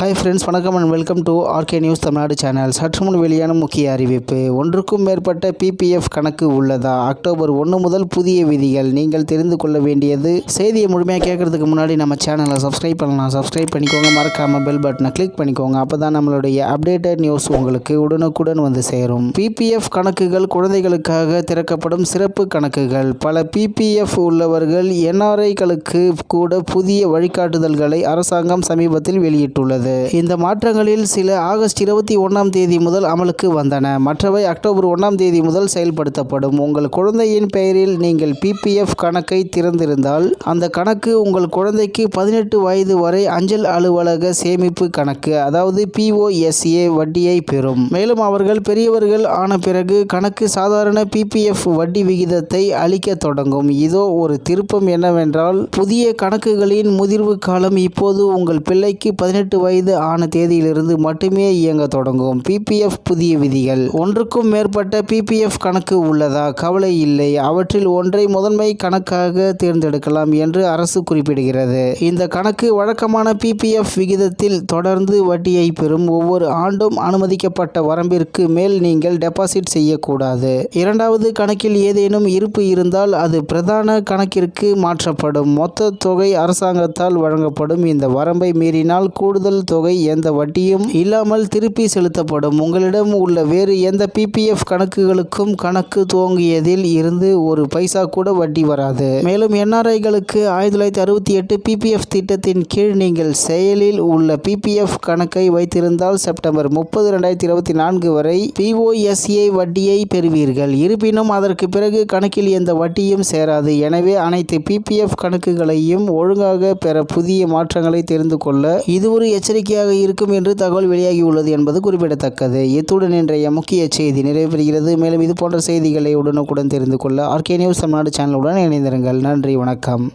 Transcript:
Hi friends வணக்கம் and welcome to RK news Tamil Nadu channel சற்று முன் வெளியான முக்கிய அறிவிப்பு. ஒன்றுக்கும் மேற்பட்ட பிபிஎஃப் கணக்கு உள்ளதா? அக்டோபர் ஒன்று முதல் புதிய விதிகள். நீங்கள் தெரிந்து கொள்ள வேண்டியது செய்தியை முழுமையாக கேட்கறதுக்கு முன்னாடி நம்ம சேனலை சப்ஸ்கிரைப் பண்ணலாம். சப்ஸ்கிரைப் பண்ணிக்கோங்க. மறக்காமல் பெல் பட்டனை கிளிக் பண்ணிக்கோங்க. அப்போ தான் நம்மளுடைய அப்டேட்டட் நியூஸ் உங்களுக்கு உடனுக்குடன் வந்து சேரும். பிபிஎஃப் கணக்குகள் குழந்தைகளுக்காக திறக்கப்படும் சிறப்பு கணக்குகள். பல பிபிஎஃப் உள்ளவர்கள் என்ஆர்ஐகளுக்கு கூட புதிய வழிகாட்டுதல்களை அரசாங்கம் சமீபத்தில் வெளியிட்டுள்ளது. இந்த மாற்றங்களில் சில ஆகஸ்ட் இருபத்தி ஒன்றாம் தேதி முதல் அமலுக்கு வந்தன. மற்றவை அக்டோபர் ஒன்றாம் தேதி முதல் செயல்படுத்தப்படும். உங்கள் குழந்தையின் பெயரில் நீங்கள் பிபிஎஃப் கணக்கை திறந்திருந்தால் அந்த கணக்கு உங்கள் குழந்தைக்கு பதினெட்டு வயது வரை அஞ்சல் அலுவலக சேமிப்பு கணக்கு அதாவது பிஓஎஸ்ஏ வட்டியை பெறும். மேலும் அவர்கள் பெரியவர்கள் ஆன பிறகு கணக்கு சாதாரண பிபிஎஃப் வட்டி விகிதத்தை அளிக்க தொடங்கும். இதோ ஒரு திருப்பம் என்னவென்றால் புதிய கணக்குகளின் முதிர்வு காலம் இப்போது உங்கள் பிள்ளைக்கு பதினெட்டு வயது ஆன தேதியிலிருந்து மட்டுமே இயங்க தொடங்கும் பிபிஎஃப் புதிய விதிகள். ஒன்றுக்கும் மேற்பட்ட பிபிஎஃப் கணக்கு உள்ளதா? கவலை இல்லை. அவற்றில் ஒன்றை முதன்மை கணக்காக தேர்ந்தெடுக்கலாம் என்று அரசு குறிப்பிடுகிறது. இந்த கணக்கு வழக்கமான பிபிஎஃப் விகிதத்தில் தொடர்ந்து வட்டியை பெறும் ஒவ்வொரு ஆண்டும் அனுமதிக்கப்பட்ட வரம்பிற்கு மேல் நீங்கள் டெபாசிட் செய்யக்கூடாது. இரண்டாவது கணக்கில் ஏதேனும் இருப்பு இருந்தால் அது பிரதான கணக்கிற்கு மாற்றப்படும். மொத்த தொகை அரசாங்கத்தால் வழங்கப்படும். இந்த வரம்பை மீறினால் கூடுதல் தொகை எந்த வட்டியும் இல்லாமல் திருப்பி செலுத்தப்படும். உங்களிடம் உள்ள வேறு எந்த பிபிஎஃப் கணக்குகளுக்கும் கணக்கு துவங்கியதில் இருந்து ஒரு பைசா கூட வட்டி வராது. மேலும் என்ஆர்ஐகளுக்கு ஆயிரத்தி தொள்ளாயிரத்தி அறுபத்தி எட்டு பிபிஎஃப் திட்டத்தின் கீழ் நீங்கள் செயலில் உள்ள பிபிஎஃப் கணக்கை வைத்திருந்தால் செப்டம்பர் முப்பது ரெண்டாயிரத்தி இருபத்தி நான்கு வரை பிஓஎஸ்ஏ வட்டியை பெறுவீர்கள். இருப்பினும் அதற்கு பிறகு கணக்கில் எந்த வட்டியும் சேராது. எனவே அனைத்து பிபிஎஃப் கணக்குகளையும் ஒழுங்காக பெற புதிய மாற்றங்களை தெரிந்து கொள்ள இது ஒரு எச்சரிக்கையாக இருக்கும் என்று தகவல் வெளியாகியுள்ளது என்பது குறிப்பிடத்தக்கது. இத்துடன் இன்றைய முக்கிய செய்தி நிறைவு பெறுகிறது மேலும் இது போன்ற செய்திகளை உடனுக்குடன் தெரிந்து கொள்ள ஆர்கே நியூஸ் தமிழ்நாடு சேனலுடன் இணைந்திருங்கள். நன்றி வணக்கம்.